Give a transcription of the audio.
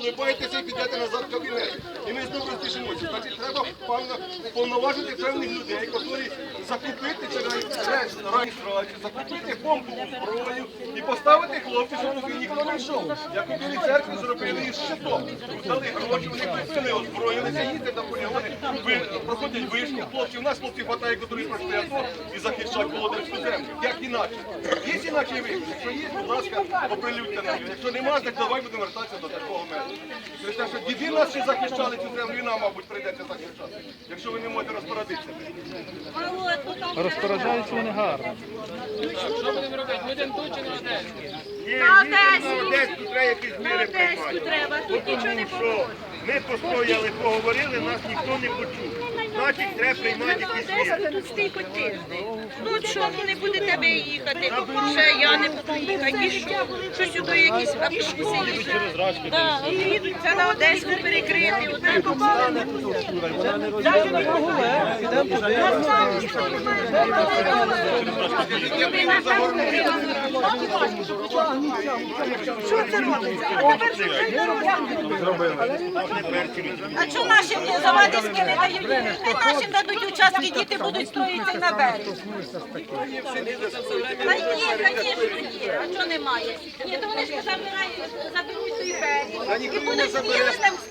Улибаєтеся і підете назад в кабінет. І ми знову розпишемося. Значить, треба повноважити певних людей, які закупити через реєстрацію, закупити помпову зброю і щоб туди ніхто не йшов. Як у Білій церкві зробили із щитом. Дали гроші, вони купили озброєнися, їздять на полігони, ви- проходять вишки, хлопці. У нас хлопці хватає, які пройшли АТО і захищають володарську землю. Як інакше? Є інакше вихід. Якщо є, будь ласка, оприлюдьте нам. Якщо нема, так давай будемо вертатися до такого методу. Через те, що діди нас ще захищали цю землю, і нам, мабуть, прийдеться захищати. Якщо ви не можете розпорядитися. Розпоряджаються вони гарно. На Одеську. Треба якісь Одеську треба, тут нічого не поможе. Ми постояли, поговорили, нас ніхто не почув. Значить, треба приймати якісь міри. Ну от що, ну не буде тебе їхати, ще я не буду їхати, і що? Що сюди якісь автобуси їдуть? Да, от їдуть, це на Одеську перекрити, отак. А що нашим завадським не дають? Не нашим дадуть участки, діти будуть строїти на березі. Та є, звісно, є. А чого немає? Ні, то вони ж забирають, заберуть той берег. І будуть там